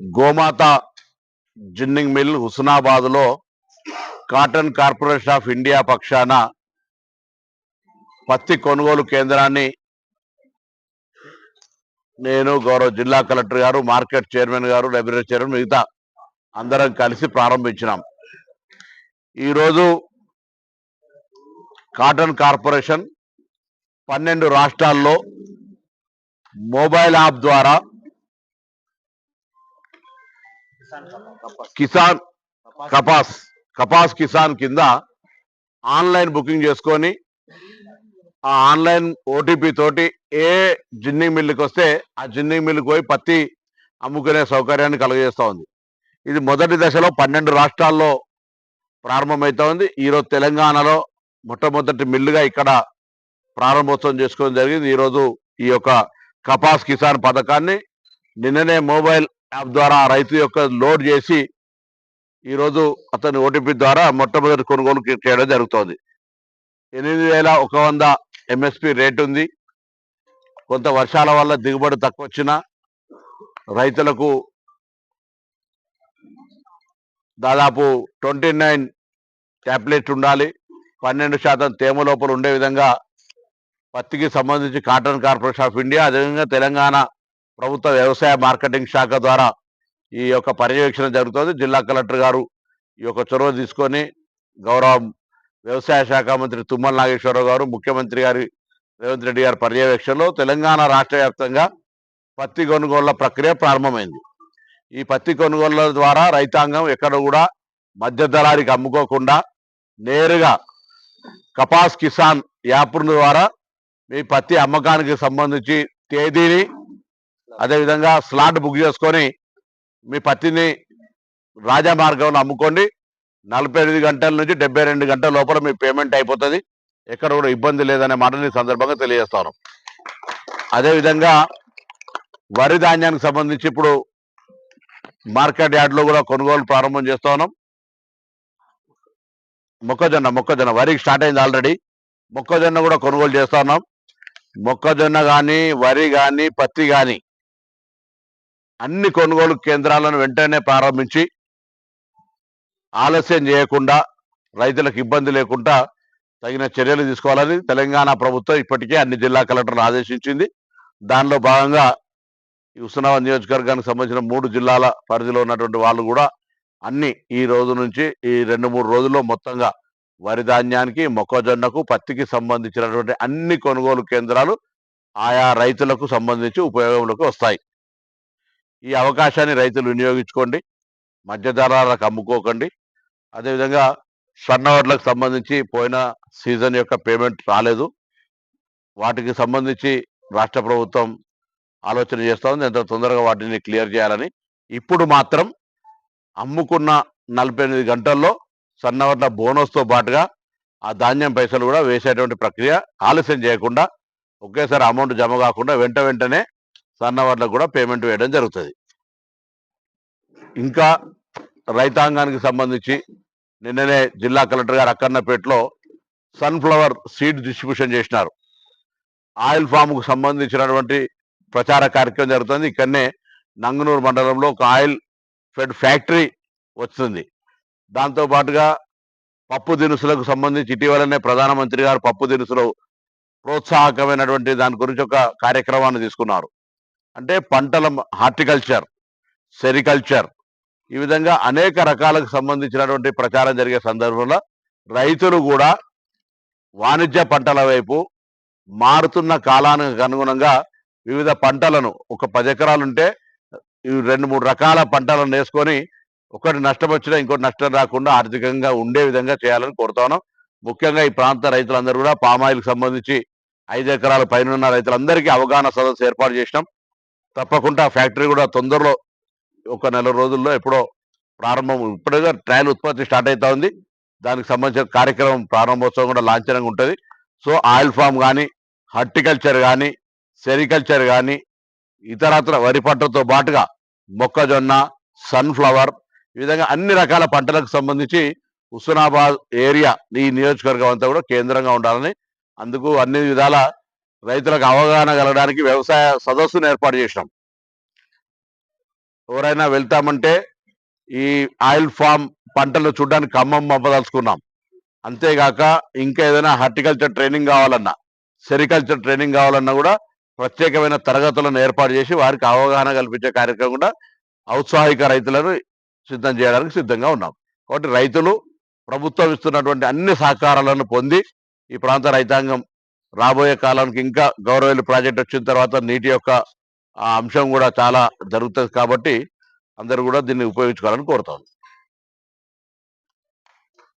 గోమాత ginning mill హుస్నాబాద్లో cotton corporation of India పక్షాన పత్తి కొనుగోలు కేంద్రాన్ని నేను గౌరవ జిల్లా కలెక్టర్ గారు మార్కెట్ చైర్మన్ గారు లైబ్రరీ చైర్మన్ మిగతా అందరం కలిసి ప్రారంభించినాం. ఈరోజు కాటన్ కార్పొరేషన్ పన్నెండు రాష్ట్రాల్లో మొబైల్ యాప్ ద్వారా కిసాన్ కపాస్. కపాస్. కిసాన్ కింద ఆన్లైన్ బుకింగ్ చేసుకొని ఆ ఆన్లైన్ ఓటీపీ తోటి ఏ జిన్నింగ్ మిల్లుకి వస్తే ఆ జిన్నింగ్ మిల్లుకి పోయి పత్తి అమ్ముకునే సౌకర్యాన్ని కలుగజేస్తా ఉంది. ఇది మొదటి దశలో పన్నెండు రాష్ట్రాల్లో ప్రారంభమవుతా ఉంది. ఈరోజు తెలంగాణలో మొట్టమొదటి మిల్లుగా ఇక్కడ ప్రారంభోత్సవం చేసుకోవడం జరిగింది. ఈరోజు ఈ యొక్క కపాస్ కిసాన్ పథకాన్ని నిన్ననే మొబైల్ యాప్ ద్వారా రైతు యొక్క లోడ్ చేసి ఈరోజు అతని ఓటీపీ ద్వారా మొట్టమొదటి కొనుగోలు చేయడం జరుగుతోంది. ఎనిమిది వేల ఒక వంద ఎంఎస్పి రేటు ఉంది. కొంత వర్షాల వల్ల దిగుబడి తక్కువ వచ్చినా రైతులకు దాదాపు ట్వంటీ నైన్ ట్యాబ్లెట్ ఉండాలి. పన్నెండు శాతం తేమ లోపల ఉండే విధంగా పత్తికి సంబంధించి కాటన్ కార్పొరేషన్ ఆఫ్ ఇండియా అదేవిధంగా తెలంగాణ ప్రభుత్వ వ్యవసాయ మార్కెటింగ్ శాఖ ద్వారా ఈ యొక్క పర్యవేక్షణ జరుగుతుంది. జిల్లా కలెక్టర్ గారు ఈ యొక్క చొరవ తీసుకొని గౌరవ వ్యవసాయ శాఖ మంత్రి తుమ్మల నాగేశ్వరరావు గారు ముఖ్యమంత్రి గారి రేవంత్ రెడ్డి గారి పర్యవేక్షణలో తెలంగాణ రాష్ట్ర వ్యాప్తంగా పత్తి కొనుగోళ్ళ ప్రక్రియ ప్రారంభమైంది. ఈ పత్తి కొనుగోళ్ళ ద్వారా రైతాంగం ఎక్కడ కూడా మధ్య దళారికి అమ్ముకోకుండా నేరుగా కపాస్ కిసాన్ యాప్ ద్వారా మీ పత్తి అమ్మకానికి సంబంధించి తేదీని అదేవిధంగా స్లాట్ బుక్ చేసుకొని మీ పత్తిని రాజా మార్గంలో అమ్ముకోండి. నలభై ఐదు గంటల నుంచి డెబ్బై రెండు గంటల లోపల మీ పేమెంట్ అయిపోతుంది. ఎక్కడ కూడా ఇబ్బంది లేదనే మాటని సందర్భంగా తెలియజేస్తాను. అదేవిధంగా వరి ధాన్యానికి సంబంధించి ఇప్పుడు మార్కెట్ యార్డ్లో కూడా కొనుగోలు ప్రారంభం చేస్తా ఉన్నాం మొక్కజొన్న మొక్కజొన్న వరికి స్టార్ట్ అయింది ఆల్రెడీ. మొక్కజొన్న కూడా కొనుగోలు చేస్తా ఉన్నాం మొక్కజొన్న కానీ వరి కానీ పత్తి కానీ అన్ని కొనుగోలు కేంద్రాలను వెంటనే ప్రారంభించి ఆలస్యం చేయకుండా రైతులకు ఇబ్బంది లేకుండా తగిన చర్యలు తీసుకోవాలని తెలంగాణ ప్రభుత్వం ఇప్పటికే అన్ని జిల్లా కలెక్టర్లు ఆదేశించింది. దానిలో భాగంగా ఈ హుస్నాబాద్ నియోజకవర్గానికి సంబంధించిన మూడు జిల్లాల పరిధిలో ఉన్నటువంటి వాళ్ళు కూడా అన్ని ఈ రోజు నుంచి ఈ రెండు మూడు రోజుల్లో మొత్తంగా వరి ధాన్యానికి మొక్కజొన్నకు పత్తికి సంబంధించినటువంటి అన్ని కొనుగోలు కేంద్రాలు ఆయా రైతులకు సంబంధించి ఉపయోగంలోకి వస్తాయి. ఈ అవకాశాన్ని రైతులు వినియోగించుకోండి మధ్య మధ్యధరాలకు అమ్ముకోకండి. అదేవిధంగా సన్నవడ్లకు సంబంధించి పోయిన సీజన్ యొక్క పేమెంట్ రాలేదు. వాటికి సంబంధించి రాష్ట్ర ప్రభుత్వం ఆలోచన చేస్తూ ఉంది ఎంత తొందరగా వాటిని క్లియర్ చేయాలని. ఇప్పుడు మాత్రం అమ్ముకున్న నలభై ఎనిమిది గంటల్లో సన్నవడ్ల బోనస్తో పాటుగా ఆ ధాన్యం పైసలు కూడా వేసేటువంటి ప్రక్రియ ఆలస్యం చేయకుండా ఒకేసారి అమౌంట్ జమ కాకుండా వెంట వెంటనే సన్నవడ్లకు కూడా పేమెంట్ వేయడం జరుగుతుంది. ఇంకా రైతాంగానికి సంబంధించి నిన్ననే జిల్లా కలెక్టర్ గారు అక్కన్నపేటలో సన్ఫ్లవర్ సీడ్ డిస్ట్రిబ్యూషన్ చేసినారు. ఆయిల్ ఫామ్కు సంబంధించినటువంటి ప్రచార కార్యక్రమం జరుగుతుంది. ఇక్కడనే నంగనూరు మండలంలో ఒక ఆయిల్ ఫెడ్ ఫ్యాక్టరీ వస్తుంది. దాంతో పాటుగా పప్పు దినుసులకు సంబంధించి ఇటీవలనే ప్రధానమంత్రి గారు పప్పు దినుసులు ప్రోత్సాహకమైనటువంటి దాని గురించి ఒక కార్యక్రమాన్ని తీసుకున్నారు. అంటే పంటల హార్టికల్చర్ సెరికల్చర్ ఈ విధంగా అనేక రకాలకు సంబంధించినటువంటి ప్రచారం జరిగే సందర్భంలో రైతులు కూడా వాణిజ్య పంటల వైపు మారుతున్న కాలానికి అనుగుణంగా వివిధ పంటలను ఒక పది ఎకరాలు ఉంటే ఈ రెండు మూడు రకాల పంటలను వేసుకొని ఒకటి నష్టం వచ్చినా ఇంకోటి నష్టం రాకుండా ఆర్థికంగా ఉండే విధంగా చేయాలని కోరుతాను ముఖ్యంగా ఈ ప్రాంత రైతులందరూ కూడా పామాయిల్కి సంబంధించి ఐదు ఎకరాల పైన ఉన్న రైతులందరికీ అవగాహన సదస్సు ఏర్పాటు చేసినాం. తప్పకుండా ఫ్యాక్టరీ కూడా తొందరలో ఒక నెల రోజుల్లో ఎప్పుడో ప్రారంభం ఇప్పుడుగా ట్రయల్ ఉత్పత్తి స్టార్ట్ అవుతా ఉంది. దానికి సంబంధించిన కార్యక్రమం ప్రారంభోత్సవం కూడా లాంఛనంగా ఉంటుంది. సో ఆయిల్ ఫామ్ కానీ హార్టికల్చర్ కానీ సెరికల్చర్ కానీ ఇతరత్ర వరి పంటతో పాటుగా మొక్కజొన్న సన్ఫ్లవర్ ఈ విధంగా అన్ని రకాల పంటలకు సంబంధించి హుస్నాబాద్ ఏరియా ఈ నియోజకవర్గం అంతా కూడా కేంద్రంగా ఉండాలని అందుకు అన్ని విధాల రైతులకు అవగాహన కలగడానికి వ్యవసాయ సదస్సును ఏర్పాటు చేసినాం. ఎవరైనా వెళ్తామంటే ఈ ఆయిల్ ఫామ్ పంటలు చూడడానికి ఖమ్మం పంపదలుచుకున్నాం. అంతేగాక ఇంకా ఏదైనా హార్టికల్చర్ ట్రైనింగ్ కావాలన్నా సెరికల్చర్ ట్రైనింగ్ కావాలన్నా కూడా ప్రత్యేకమైన తరగతులను ఏర్పాటు చేసి వారికి అవగాహన కల్పించే కార్యక్రమం కూడా ఔత్సాహిక రైతులను సిద్ధం చేయడానికి సిద్ధంగా ఉన్నాం. కాబట్టి రైతులు ప్రభుత్వం ఇస్తున్నటువంటి అన్ని సహకారాలను పొంది ఈ ప్రాంత రైతాంగం రాబోయే కాలానికి ఇంకా గౌరవేలు ప్రాజెక్ట్ వచ్చిన తర్వాత నీటి యొక్క ఆ అంశం కూడా చాలా జరుగుతుంది కాబట్టి అందరూ కూడా దీన్ని ఉపయోగించుకోవాలని కోరుతాను